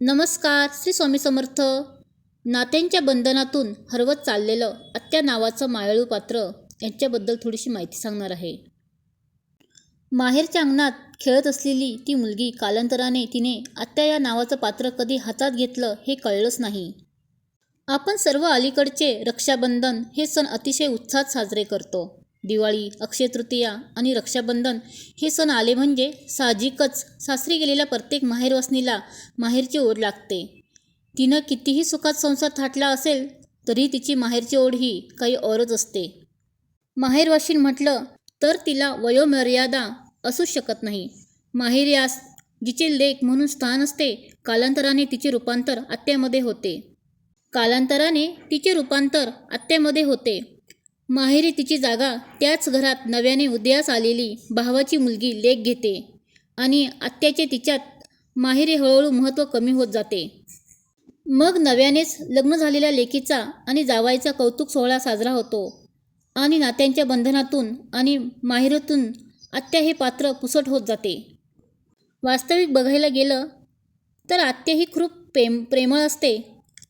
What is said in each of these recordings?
नमस्कार श्री स्वामी समर्थ. नात्यांच्या बंधनातून हरवत चाललेलं आत्या नावाचं मायाळू पात्र यांच्याबद्दल थोडीशी माहिती सांगणार आहे. माहेरच्या अंगणात खेळत असलेली ती मुलगी कालांतराने तिने आत्या या नावाचं पात्र कधी हातात घेतलं हे कळलंच नाही. आपण सर्व अलीकडचे रक्षाबंधन हे सण अतिशय उत्साहात साजरे करतो. दिवाळी अक्षय तृतीया आणि रक्षाबंधन हे सण आले म्हणजे साहजिकच सासरी गेलेल्या प्रत्येक माहेरवासनीला माहेरची ओढ लागते. तिनं कितीही सुखात संसार थाटला असेल तरी तिची माहेरची ओढ ही काही औरच असते. माहेरवाशीन म्हटलं तर तिला वयोमर्यादा असूच शकत नाही. माहेर यास जिचे लेख म्हणून स्थान असते कालांतराने तिचे रूपांतर आत्यामध्ये होते. कालांतराने तिचे रूपांतर आत्यामध्ये होते. माहेरी तिची जागा त्याच घरात नव्याने उदयास आलेली भावाची मुलगी लेख घेते आणि आत्याचे तिच्यात माहेरी हळूहळू महत्त्व कमी होत जाते. मग नव्यानेच लग्न झालेल्या लेकीचा आणि जावायचा कौतुक सोहळा साजरा होतो आणि नात्यांच्या बंधनातून आणि माहेरातून आत्या हे पात्र पुसट होत जाते. वास्तविक बघायला गेलं तर आत्या ही खूप प्रेम प्रेमळ असते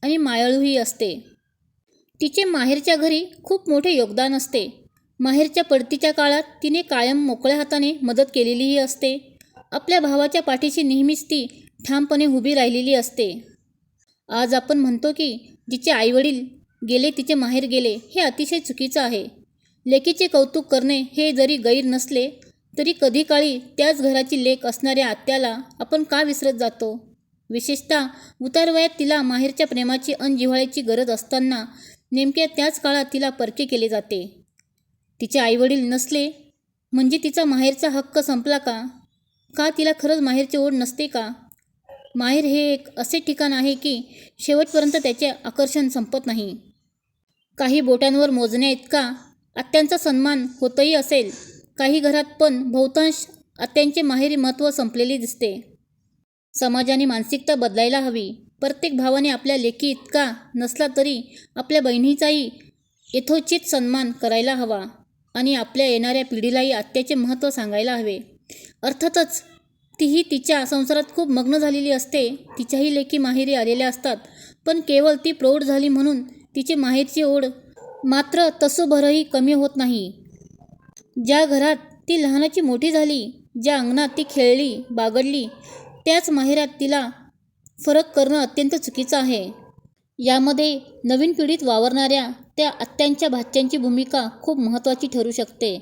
आणि मायाळूही असते. तिचे माहेरच्या घरी खूप मोठे योगदान असते. माहेरच्या पडतीच्या काळात तिने कायम मोकळ्या हाताने मदत केलेलीही असते. आपल्या भावाच्या पाठीशी नेहमीच ती ठामपणे उभी राहिलेली असते. आज आपण म्हणतो की जिचे आईवडील गेले तिचे माहेर गेले हे अतिशय चुकीचं आहे. लेकीचे कौतुक करणे हे जरी गैर नसले तरी कधी काळी त्याच घराची लेक असणाऱ्या आत्याला आपण का विसरत जातो? विशेषतः उतारवयात तिला माहेरच्या प्रेमाची अन जिव्हाळ्याची गरज असताना नेमक्या त्याच काळात तिला परके केले जाते. तिचे आईवडील नसले म्हणजे तिचा माहेरचा हक्क संपला का? का तिला खरंच माहेरची ओढ नसते का? माहेर हे एक असे ठिकाण आहे की शेवटपर्यंत त्याचे आकर्षण संपत नाही. काही बोटांवर मोजण्या इतका आत्यांचा सन्मान होतही असेल काही घरात पण बहुतांश आत्यांचे माहेरी महत्त्व संपलेले दिसते. समाजाने मानसिकता बदलायला हवी. प्रत्येक भावाने आपल्या लेकी इतका नसला तरी आपल्या बहिणीचाही यथोचित सन्मान करायला हवा आणि आपल्या येणाऱ्या पिढीलाही आत्याचे महत्त्व सांगायला हवे. अर्थातच तीही तिच्या संसारात खूप मग्न झालेली असते तिच्याही लेखी माहेरी आलेल्या असतात पण केवळ ती प्रौढ झाली म्हणून तिची माहेरची ओढ मात्र तसोभरही कमी होत नाही. ज्या घरात ती लहानाची मोठी झाली ज्या अंगणात ती खेळली बागडली त्याच माहेरात तिला फरक करणं अत्यंत चुकीचं आहे. यामध्ये नवीन पिढीत वावरणाऱ्या त्या आत्यांच्या भाच्यांची भूमिका खूप महत्त्वाची ठरू शकते.